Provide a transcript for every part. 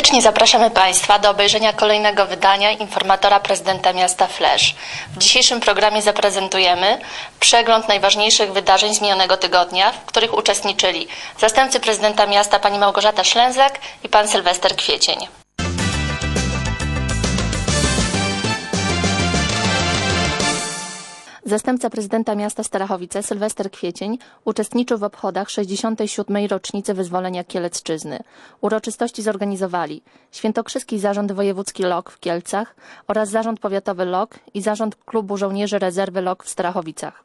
Serdecznie zapraszamy Państwa do obejrzenia kolejnego wydania informatora prezydenta miasta Flash. W dzisiejszym programie zaprezentujemy przegląd najważniejszych wydarzeń z minionego tygodnia, w których uczestniczyli zastępcy prezydenta miasta pani Małgorzata Szlęzak i pan Sylwester Kwiecień. Zastępca prezydenta miasta Starachowice, Sylwester Kwiecień, uczestniczył w obchodach 67. rocznicy wyzwolenia Kielecczyzny. Uroczystości zorganizowali Świętokrzyski Zarząd Wojewódzki LOK w Kielcach oraz Zarząd Powiatowy LOK i Zarząd Klubu Żołnierzy Rezerwy LOK w Starachowicach.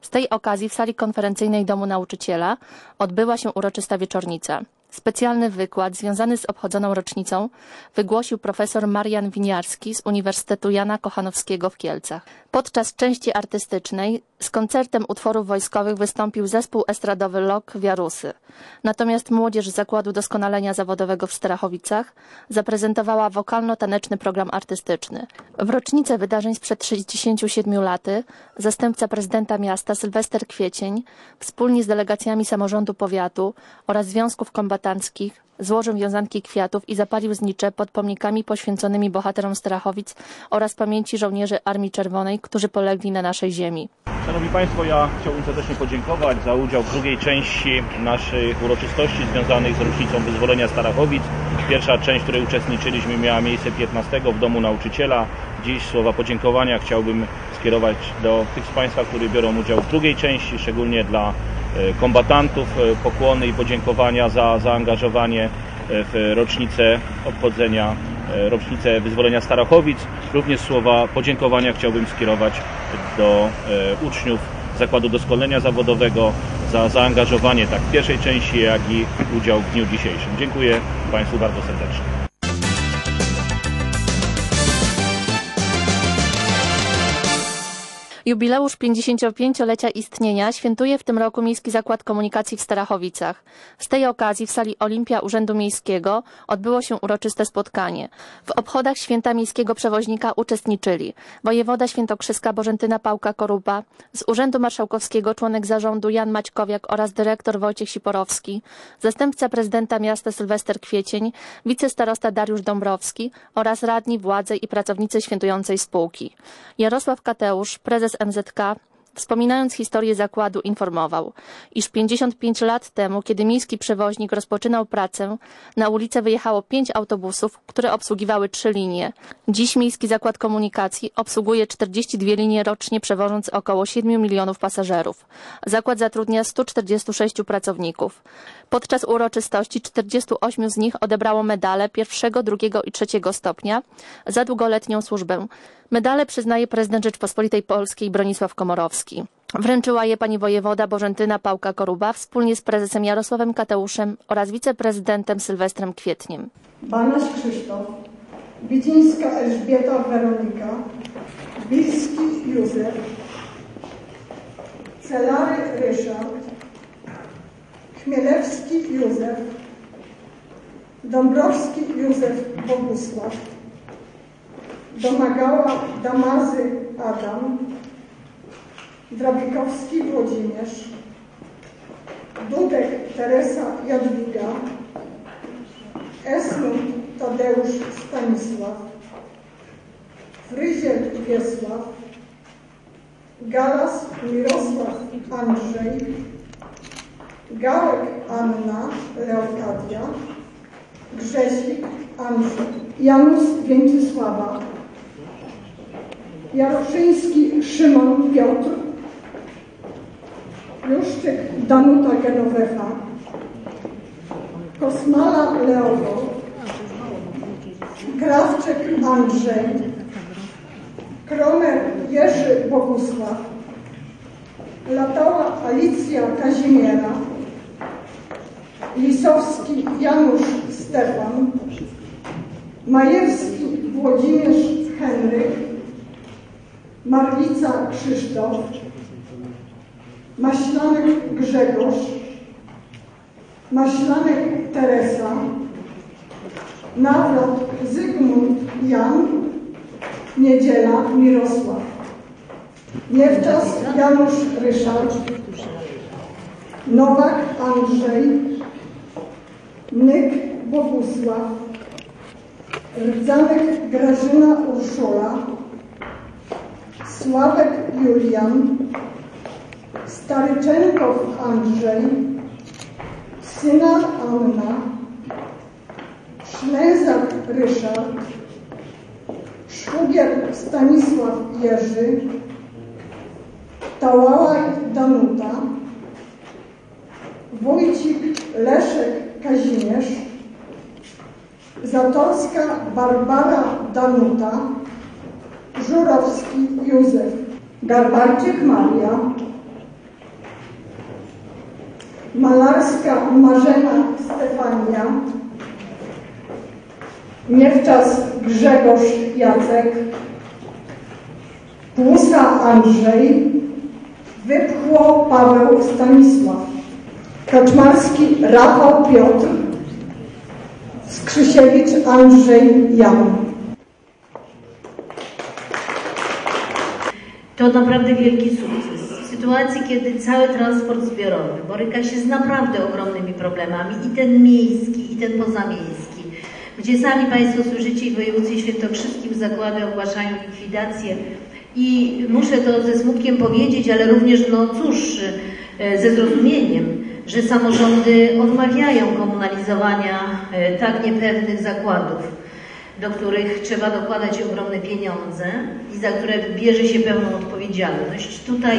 Z tej okazji w sali konferencyjnej Domu Nauczyciela odbyła się uroczysta wieczornica. Specjalny wykład związany z obchodzoną rocznicą wygłosił profesor Marian Winiarski z Uniwersytetu Jana Kochanowskiego w Kielcach. Podczas części artystycznej z koncertem utworów wojskowych wystąpił zespół estradowy LOK Wiarusy. Natomiast młodzież Zakładu Doskonalenia Zawodowego w Strachowicach zaprezentowała wokalno-taneczny program artystyczny. W rocznicę wydarzeń sprzed 67 laty zastępca prezydenta miasta Sylwester Kwiecień wspólnie z delegacjami samorządu powiatu oraz związków kombatanckich złożył wiązanki kwiatów i zapalił znicze pod pomnikami poświęconymi bohaterom Strachowic oraz pamięci żołnierzy Armii Czerwonej, którzy polegli na naszej ziemi. Szanowni Państwo, ja chciałbym serdecznie podziękować za udział w drugiej części naszych uroczystości związanych z rocznicą wyzwolenia Starachowic. Pierwsza część, w której uczestniczyliśmy miała miejsce 15 w Domu Nauczyciela. Dziś słowa podziękowania chciałbym skierować do tych z Państwa, którzy biorą udział w drugiej części, szczególnie dla kombatantów e, pokłony i podziękowania za zaangażowanie e, w rocznicę obchodzenia, rocznicę wyzwolenia Starachowic. Również słowa podziękowania chciałbym skierować do uczniów Zakładu Doskonalenia Zawodowego za zaangażowanie tak w pierwszej części, jak i udział w dniu dzisiejszym. Dziękuję Państwu bardzo serdecznie. Jubileusz 55-lecia istnienia świętuje w tym roku Miejski Zakład Komunikacji w Starachowicach. Z tej okazji w sali Olimpia Urzędu Miejskiego odbyło się uroczyste spotkanie. W obchodach święta miejskiego przewoźnika uczestniczyli wojewoda świętokrzyska Bożentyna Pałka-Korupa, z Urzędu Marszałkowskiego członek zarządu Jan Maćkowiak oraz dyrektor Wojciech Siporowski, zastępca prezydenta miasta Sylwester Kwiecień, wicestarosta Dariusz Dąbrowski oraz radni, władze i pracownicy świętującej spółki. Jarosław Kateusz, prezes prezes MZK, wspominając historię zakładu, informował, iż 55 lat temu, kiedy miejski przewoźnik rozpoczynał pracę, na ulicę wyjechało pięć autobusów, które obsługiwały trzy linie. Dziś Miejski Zakład Komunikacji obsługuje 42 linie rocznie, przewożąc około 7 milionów pasażerów. Zakład zatrudnia 146 pracowników. Podczas uroczystości 48 z nich odebrało medale pierwszego, drugiego i trzeciego stopnia za długoletnią służbę. Medale przyznaje prezydent Rzeczpospolitej Polskiej Bronisław Komorowski. Wręczyła je pani wojewoda Bożentyna Pałka-Koruba wspólnie z prezesem Jarosławem Kateuszem oraz wiceprezydentem Sylwestrem Kwietniem. Banaś Krzysztof, Wicińska Elżbieta Weronika, Bilski Józef, Celary Ryszard, Chmielewski Józef, Dąbrowski Józef Bogusław, Domagała Damazy Adam, Drabikowski Włodzimierz, Dudek Teresa Jadwiga, Esmund Tadeusz Stanisław, Fryziel Wiesław, Galas Mirosław Andrzej, Gałek Anna Leokadia, Grzesik Andrzej, Janusz Więcisława, Jaroszyński Szymon Piotr, Juszczyk Danuta Genowefa, Kosmala Leono, Krawczyk Andrzej, Kromer Jerzy Bogusław, Latała Alicja Kazimiera, Lisowski Janusz Stefan, Majewski Włodzimierz Henryk, Marlica Krzysztof, Maślanek Grzegorz, Maślanek Teresa, Nawrot Zygmunt Jan, Niedziela Mirosław, Niewczas Janusz Ryszard, Nowak Andrzej, Nyk Bogusław, Rdzanek Grażyna Urszula, Sławek Julian, Staryczenkow Andrzej, Syna Anna, Szlęzak Ryszard, Szpugier Stanisław Jerzy, Tałałaj Danuta, Wójcik Leszek Kazimierz, Zatorska Barbara Danuta, Żurowski Józef, Garbarczyk Maria, Malarska Marzena Stefania, Niewczas Grzegorz Jacek, Płusa Andrzej, Wypchło Paweł Stanisław, Kaczmarski Rafał Piotr, Skrzysiewicz Andrzej Jan. To naprawdę wielki sukces. Sytuacji, kiedy cały transport zbiorowy boryka się z naprawdę ogromnymi problemami, i ten miejski, i ten pozamiejski, gdzie sami Państwo słyszycie w województwie świętokrzyskim zakłady ogłaszają likwidację. I muszę to ze smutkiem powiedzieć, ale również, no cóż, e, ze zrozumieniem, że samorządy odmawiają komunalizowania e, tak niepewnych zakładów do których trzeba dokładać ogromne pieniądze i za które bierze się pełną odpowiedzialność. Tutaj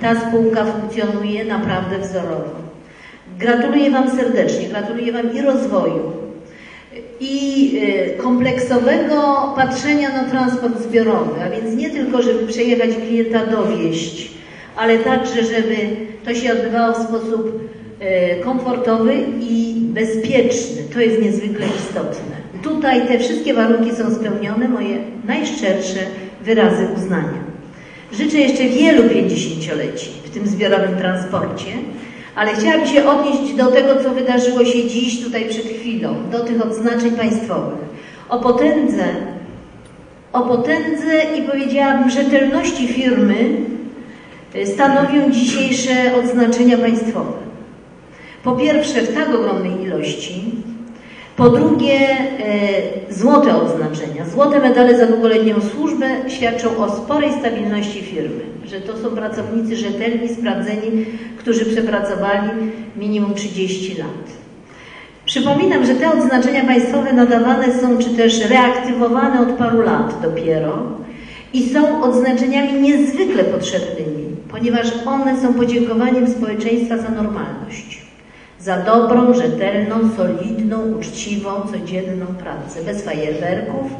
ta spółka funkcjonuje naprawdę wzorowo. Gratuluję Wam serdecznie, gratuluję Wam i rozwoju, i y, kompleksowego patrzenia na transport zbiorowy, a więc nie tylko, żeby przejechać klienta dowieść, ale także, żeby to się odbywało w sposób y, komfortowy i bezpieczny. To jest niezwykle istotne. Tutaj te wszystkie warunki są spełnione, moje najszczersze wyrazy uznania. Życzę jeszcze wielu pięćdziesięcioleci w tym zbiorowym transporcie, ale chciałabym się odnieść do tego, co wydarzyło się dziś, tutaj przed chwilą, do tych odznaczeń państwowych. O potędze, o potędze i powiedziałabym rzetelności firmy y, stanowią dzisiejsze odznaczenia państwowe. Po pierwsze, w tak ogromnej ilości, po drugie, e, złote odznaczenia. Złote medale za długoletnią służbę świadczą o sporej stabilności firmy, że to są pracownicy rzetelni, sprawdzeni, którzy przepracowali minimum 30 lat. Przypominam, że te odznaczenia państwowe nadawane są, czy też reaktywowane od paru lat dopiero i są odznaczeniami niezwykle potrzebnymi, ponieważ one są podziękowaniem społeczeństwa za normalność za dobrą, rzetelną, solidną, uczciwą, codzienną pracę, bez fajerwerków,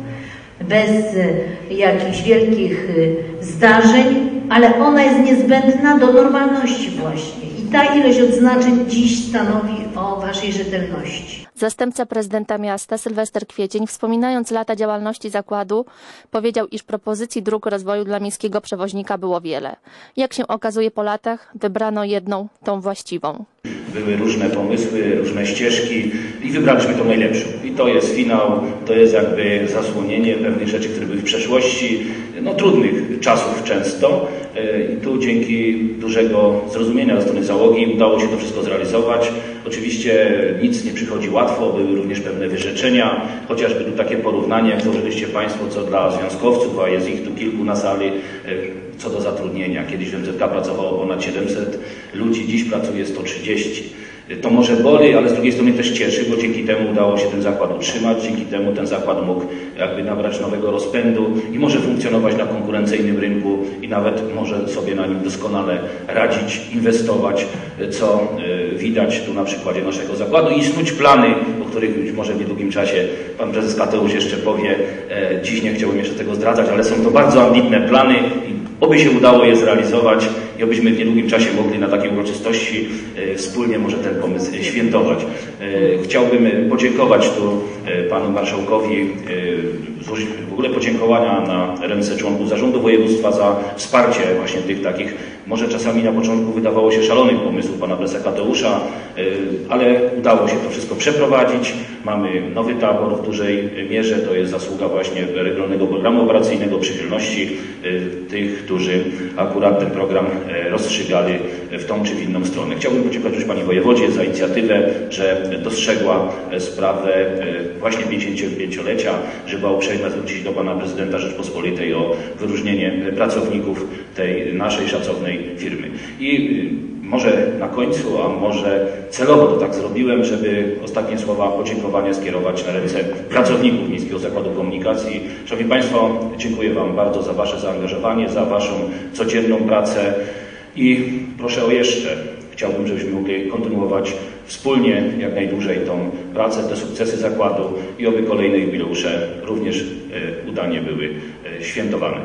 bez y, jakichś wielkich y, zdarzeń, ale ona jest niezbędna do normalności właśnie. I ta ilość odznaczeń dziś stanowi o Waszej rzetelności. Zastępca prezydenta miasta Sylwester Kwiecień, wspominając lata działalności zakładu, powiedział, iż propozycji dróg rozwoju dla miejskiego przewoźnika było wiele. Jak się okazuje po latach, wybrano jedną, tą właściwą. Były różne pomysły, różne ścieżki i wybraliśmy tą najlepszą. I to jest finał, to jest jakby zasłonienie pewnych rzeczy, które były w przeszłości, no trudnych czasów często. I tu dzięki dużego zrozumienia ze strony załogi udało się to wszystko zrealizować. Oczywiście nic nie przychodzi łatwo, były również pewne wyrzeczenia, chociażby tu takie porównanie, jak założyliście Państwo, co dla związkowców, a jest ich tu kilku na sali, e, co do zatrudnienia. Kiedyś w MZK pracowało ponad 700 ludzi, dziś pracuje 130. To może boli, ale z drugiej strony też cieszy, bo dzięki temu udało się ten zakład utrzymać, dzięki temu ten zakład mógł jakby nabrać nowego rozpędu i może funkcjonować na konkurencyjnym rynku i nawet może sobie na nim doskonale radzić, inwestować, co y, widać tu na przykładzie naszego zakładu i snuć plany, o których być może w niedługim czasie pan prezes Kateusz jeszcze powie. E, dziś nie chciałbym jeszcze tego zdradzać, ale są to bardzo ambitne plany i Oby się udało je zrealizować i obyśmy w niedługim czasie mogli na takiej uroczystości e, wspólnie może ten pomysł świętować. E, chciałbym podziękować tu e, panu marszałkowi złożyć w ogóle podziękowania na ręce członków zarządu województwa za wsparcie właśnie tych takich, może czasami na początku wydawało się szalonych pomysłów pana prezesa Kateusza, y, ale udało się to wszystko przeprowadzić. Mamy nowy tabor w dużej mierze, to jest zasługa właśnie regionalnego programu operacyjnego, przychylności y, tych, którzy akurat ten program e, rozstrzygali w tą czy w inną stronę. Chciałbym podziękować już Pani Wojewodzie za inicjatywę, że dostrzegła e, sprawę e, właśnie 55-lecia, że była uprzejma zwrócić do Pana Prezydenta Rzeczpospolitej o wyróżnienie pracowników tej naszej szacownej firmy. I może na końcu, a może celowo to tak zrobiłem, żeby ostatnie słowa podziękowania skierować na ręce pracowników Miejskiego Zakładu Komunikacji. Szanowni Państwo, dziękuję Wam bardzo za Wasze zaangażowanie, za Waszą codzienną pracę i proszę o jeszcze. Chciałbym, żebyśmy mogli kontynuować wspólnie jak najdłużej tą pracę, te sukcesy zakładu i oby kolejne jubileusze również e, udanie były e, świętowane.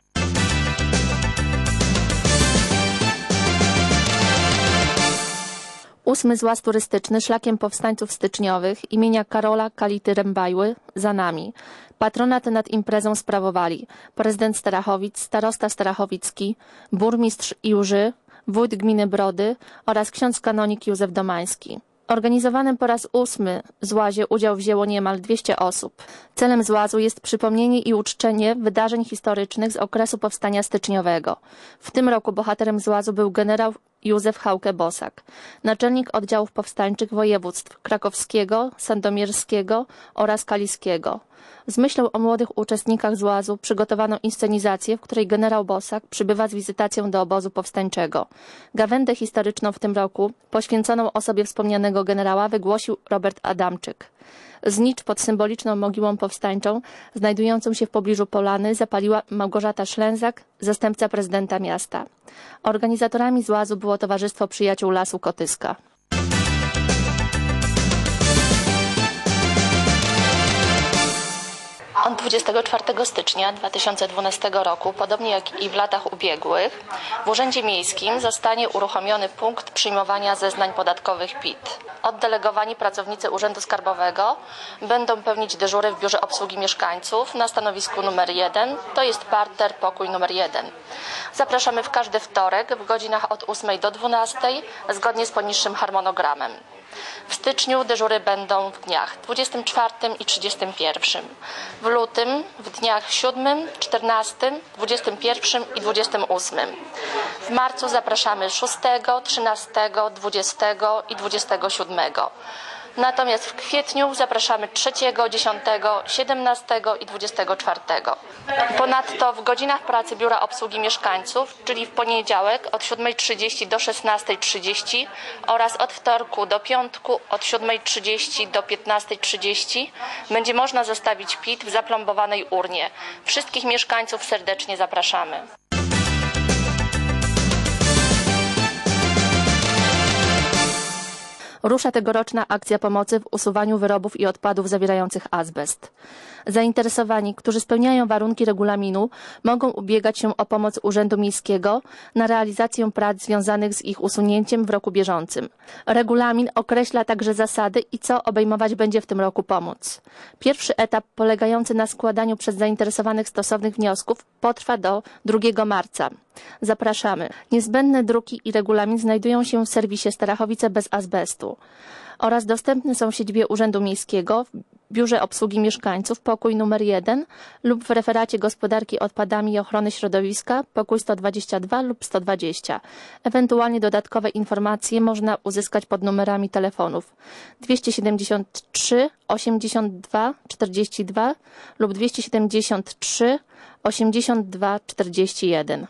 Ósmy złaz turystyczny szlakiem powstańców styczniowych imienia Karola Kality Rębajły za nami. Patronat nad imprezą sprawowali prezydent Starachowic, starosta starachowicki, burmistrz Iłży, wójt gminy Brody oraz ksiądz kanonik Józef Domański. Organizowanym po raz ósmy złazie udział wzięło niemal 200 osób. Celem złazu jest przypomnienie i uczczenie wydarzeń historycznych z okresu powstania styczniowego. W tym roku bohaterem złazu był generał Józef Hauke-Bosak, naczelnik oddziałów powstańczych województw krakowskiego, sandomierskiego oraz kaliskiego. Z myślą o młodych uczestnikach złazu przygotowano inscenizację, w której generał Bosak przybywa z wizytacją do obozu powstańczego. Gawędę historyczną w tym roku, poświęconą osobie wspomnianego generała, wygłosił Robert Adamczyk. Znicz pod symboliczną mogiłą powstańczą, znajdującą się w pobliżu Polany, zapaliła Małgorzata Szlęzak, zastępca prezydenta miasta. Organizatorami złazu było Towarzystwo Przyjaciół Lasu Kotyska. Od 24 stycznia 2012 roku, podobnie jak i w latach ubiegłych, w Urzędzie Miejskim zostanie uruchomiony punkt przyjmowania zeznań podatkowych PIT. Oddelegowani pracownicy Urzędu Skarbowego będą pełnić dyżury w Biurze Obsługi Mieszkańców na stanowisku numer 1, to jest parter pokój numer 1. Zapraszamy w każdy wtorek w godzinach od 8 do 12 zgodnie z poniższym harmonogramem. W styczniu dyżury będą w dniach 24 i 31. W lutym w dniach 7, 14, 21 i 28. W marcu zapraszamy 6, 13, 20 i 27. Natomiast w kwietniu zapraszamy 3, 10, 17 i 24. Ponadto w godzinach pracy Biura Obsługi Mieszkańców, czyli w poniedziałek od 7.30 do 16.30 oraz od wtorku do piątku od 7.30 do 15.30 będzie można zostawić PIT w zaplombowanej urnie. Wszystkich mieszkańców serdecznie zapraszamy. Rusza tegoroczna akcja pomocy w usuwaniu wyrobów i odpadów zawierających azbest. Zainteresowani, którzy spełniają warunki regulaminu, mogą ubiegać się o pomoc Urzędu Miejskiego na realizację prac związanych z ich usunięciem w roku bieżącym. Regulamin określa także zasady i co obejmować będzie w tym roku pomoc. Pierwszy etap, polegający na składaniu przez zainteresowanych stosownych wniosków, potrwa do 2 marca. Zapraszamy. Niezbędne druki i regulamin znajdują się w serwisie Starachowice bez azbestu oraz dostępne są w siedzibie Urzędu Miejskiego, w Biurze Obsługi Mieszkańców, pokój numer 1 lub w referacie gospodarki odpadami i ochrony środowiska, pokój 122 lub 120. Ewentualnie dodatkowe informacje można uzyskać pod numerami telefonów 273 82 42 lub 273 82 41.